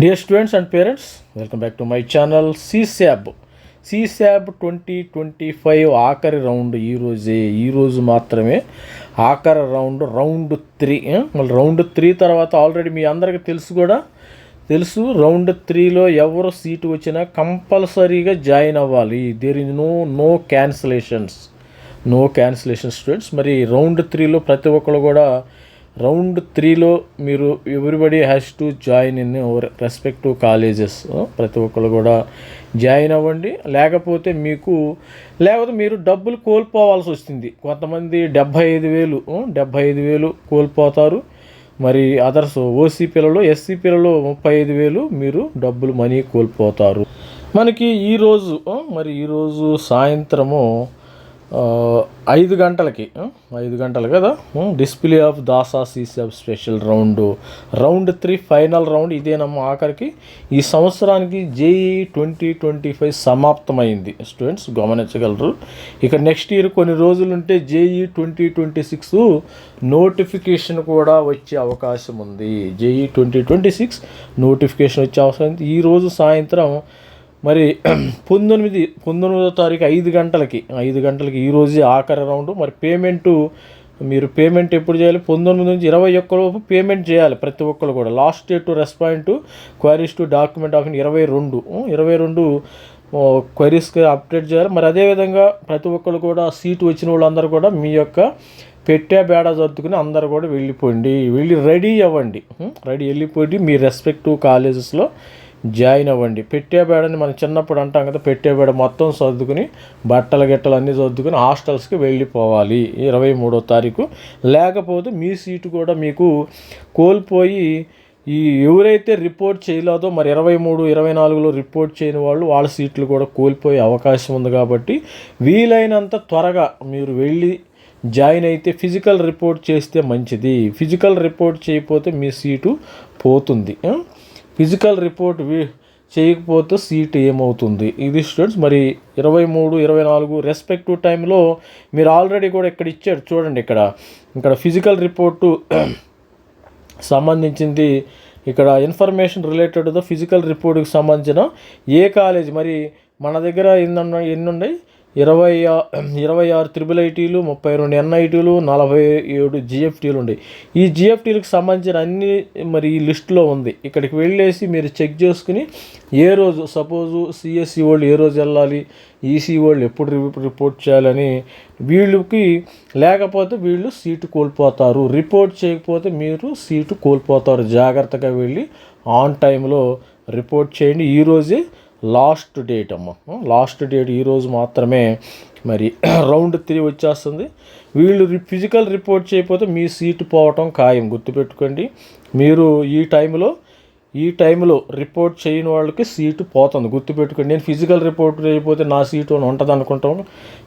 Dear students and parents welcome back to my channel CSAB CSAB twenty twenty five ఆఖరి round ఈరోజే ఈరోజు మాత్రమే ఆఖరి రౌండ్ రౌండ్ త్రీ మళ్ళీ రౌండ్ త్రీ తర్వాత ఆల్రెడీ మీ అందరికీ తెలుసు కూడా. తెలుసు రౌండ్ త్రీలో ఎవరు సీటు వచ్చినా కంపల్సరీగా జాయిన్ అవ్వాలి. There is no no cancellations no cancellation students మరి రౌండ్ త్రీలో ప్రతి ఒక్కరు కూడా రౌండ్ త్రీలో మీరు everybody has to join in our respective colleges ప్రతి ఒక్కరు కూడా జాయిన్ అవ్వండి. లేకపోతే మీకు లేకపోతే మీరు డబ్బులు కోల్పోవాల్సి వస్తుంది. కొంతమంది డెబ్భై ఐదు వేలు డెబ్భై ఐదు వేలు కోల్పోతారు. మరి అదర్స్ ఓసీ పిల్లలు ఎస్సీ పిల్లలు ముప్పై ఐదు వేలు మీరు డబ్బులు మనీ కోల్పోతారు. మనకి ఈరోజు మరి ఈరోజు సాయంత్రము ఐదు గంటలకి ఐదు గంటలు కదా? Display of DASA CCF special round round three final round ఇదేనమ్మా ఆఖరికి. ఈ సంవత్సరానికి జేఈ ట్వంటీ ట్వంటీ ఫైవ్ సమాప్తమైంది. స్టూడెంట్స్ గమనించగలరు. ఇక నెక్స్ట్ ఇయర్ కొన్ని రోజులు ఉంటే JEE twenty twenty six notification కూడా వచ్చే అవకాశం ఉంది JEE twenty twenty six notification వచ్చే అవసరం ఉంది ఈరోజు సాయంత్రం మరి పంతొమ్మిది పంతొమ్మిదో తారీఖు ఐదు గంటలకి ఐదు గంటలకి ఈరోజే ఆఖరి రౌండ్. మరి పేమెంటు మీరు పేమెంట్ ఎప్పుడు చేయాలి? పంతొమ్మిది నుంచి ఇరవై ఒక్క లోపు పేమెంట్ చేయాలి ప్రతి ఒక్కరు కూడా. Last date to respond to queries to document of ఇరవై రెండు. ఇరవై రెండు క్వైరీస్కి అప్డేట్ చేయాలి. మరి అదేవిధంగా ప్రతి ఒక్కరు కూడా సీటు వచ్చిన వాళ్ళందరూ కూడా మీ యొక్క పెట్టే బేడ సర్దుకుని అందరు కూడా వెళ్ళిపోండి. వెళ్ళి రెడీ అవ్వండి. రెడీ వెళ్ళిపోయి మీ రెస్పెక్టివ్ కాలేజెస్లో జాయిన్ అవ్వండి. పెట్టేబేడని మనం చిన్నప్పుడు అంటాం కదా పెట్టేబేడ మొత్తం సర్దుకుని బట్టలు గిట్టలు అన్నీ సర్దుకుని హాస్టల్స్కి వెళ్ళిపోవాలి. ఇరవై మూడో తారీఖు. లేకపోతే మీ సీటు కూడా మీకు కోల్పోయి ఈ ఎవరైతే రిపోర్ట్ చేయలేదో మరి ఇరవై మూడు ఇరవై నాలుగులో రిపోర్ట్ చేయని వాళ్ళు వాళ్ళ సీట్లు కూడా కోల్పోయే అవకాశం ఉంది కాబట్టి వీలైనంత త్వరగా మీరు వెళ్ళి జాయిన్ అయితే ఫిజికల్ రిపోర్ట్ చేస్తే మంచిది. ఫిజికల్ రిపోర్ట్ చేయకపోతే మీ సీటు పోతుంది. ఫిజికల్ రిపోర్ట్ చేయకపోతే సీట్ ఏమవుతుంది? ఇది స్టూడెంట్స్ మరి ఇరవై మూడు ఇరవై నాలుగు రెస్పెక్టివ్ టైంలో మీరు ఆల్రెడీ కూడా ఇక్కడ ఇచ్చారు చూడండి ఇక్కడ. ఇక్కడ ఫిజికల్ రిపోర్టు సంబంధించింది ఇక్కడ ఇన్ఫర్మేషన్ రిలేటెడ్ ద ఫిజికల్ రిపోర్ట్కి సంబంధించిన ఏ కాలేజ్ మరి మన దగ్గర ఎన్ని ఎన్ని ఉన్నాయి? ఇరవై ఇరవై ఆరు త్రిబుల్ ఐటీలు ముప్పై రెండు ఎన్ఐటీలు నలభై ఏడు జిఎఫ్టీలు ఉన్నాయి ఈ జిఎఫ్టీలకు సంబంధించిన అన్ని మరి ఈ లిస్టులో ఉంది. ఇక్కడికి వెళ్ళేసి మీరు చెక్ చేసుకుని ఏ రోజు సపోజు సిఎస్సి వాళ్ళు ఏ రోజు వెళ్ళాలి ఈసీ వాళ్ళు ఎప్పుడు రిపోర్ట్ చేయాలని వీళ్ళకి లేకపోతే వీళ్ళు సీటు కోల్పోతారు. రిపోర్ట్ చేయకపోతే మీరు సీటు కోల్పోతారు. జాగ్రత్తగా వెళ్ళి ఆన్ టైంలో రిపోర్ట్ చేయండి. ఈరోజే లాస్ట్ డేట్ అమ్మ. లాస్ట్ డేట్ ఈరోజు మాత్రమే మరి రౌండ్ త్రీ వచ్చేస్తుంది. వీళ్ళు ఫిజికల్ రిపోర్ట్ చేయకపోతే మీ సీటు పోవటం ఖాయం. గుర్తుపెట్టుకోండి. మీరు ఈ టైంలో ఈ టైంలో రిపోర్ట్ చేయని వాళ్ళకి సీటు పోతుంది. గుర్తుపెట్టుకోండి. నేను ఫిజికల్ రిపోర్ట్ చేయకపోతే నా సీటు ఉంటుంది అనుకుంటాను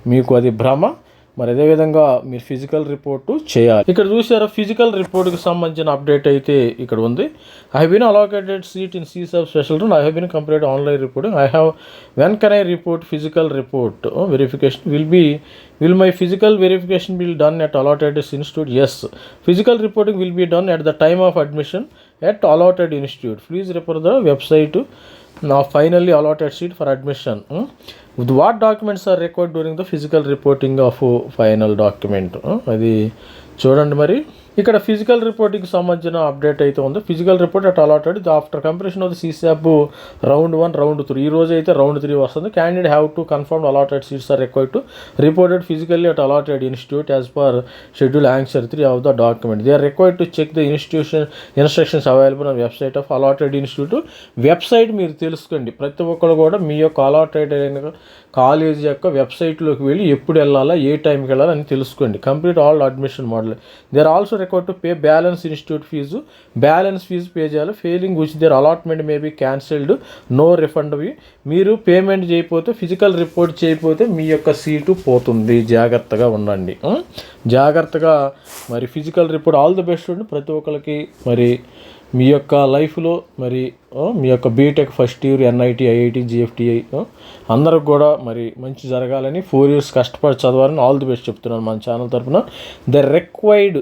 మీకు అది భ్రమ. మరి అదేవిధంగా మీరు ఫిజికల్ రిపోర్టు చేయాలి. ఇక్కడ చూసారా ఫిజికల్ రిపోర్ట్కి సంబంధించిన అప్డేట్ అయితే ఇక్కడ ఉంది. I have been allocated seat in CSAB special round I have been complete online reporting I have when can I report physical report verification will be will my physical verification will done at allotted institute as physical reporting will be done at the time of admission at allotted institute please refer the website నా finally allotted seat for admission what documents are required during the physical reporting of final document అది చూడండి మరి ఇక్కడ physical రిపోర్టింగ్కి సంబంధించిన update అయితే ఉంది. Physical report at allotted after completion of the CSAB round one round three ఈ రోజు అయితే రౌండ్ త్రీ వస్తుంది. Candidate have to confirm allotted seats are require to reported physically at allotted institute as per schedule answer three of the document they are required to check the institution instructions available on website of allotted institute website మీరు తెలుసుకోండి. ప్రతి ఒక్కరు కూడా మీ యొక్క allotted అయిన college యొక్క వెబ్సైట్లోకి వెళ్ళి ఎప్పుడు వెళ్ళాలా ఏ టైంకి వెళ్ళాలా అని తెలుసుకోండి. Complete all admission model they are also required to pay balance institute fee balance fee pay చేయాలి. Failing which their allotment may be cancelled no refund మీరు పేమెంట్ చేయకపోతే ఫిజికల్ రిపోర్ట్ చేయకపోతే మీ యొక్క సీటు పోతుంది. జాగ్రత్తగా ఉండండి. జాగ్రత్తగా మరి physical report all the best ఉండి ప్రతి ఒక్కరికి మరి మీ యొక్క లైఫ్లో మరి మీ యొక్క BTech first year NIT IIT GFTI అందరికి కూడా మరి మంచి జరగాలని ఫోర్ ఇయర్స్ కష్టపడి చదవాలని ఆల్ ది బెస్ట్ చెప్తున్నాను మన ఛానల్ తరపున. The required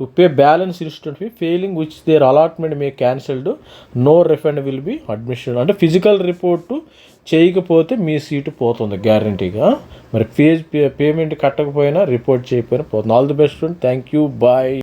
to pay balance instant fee failing which their allotment may cancelled no refund will be admission అంటే ఫిజికల్ రిపోర్టు చేయకపోతే మీ సీటు పోతుంది గ్యారంటీగా మరి ఫీజ్ పేమెంట్ కట్టకపోయినా రిపోర్ట్ చేయకపోయినా పోతుంది. All the best thank you bye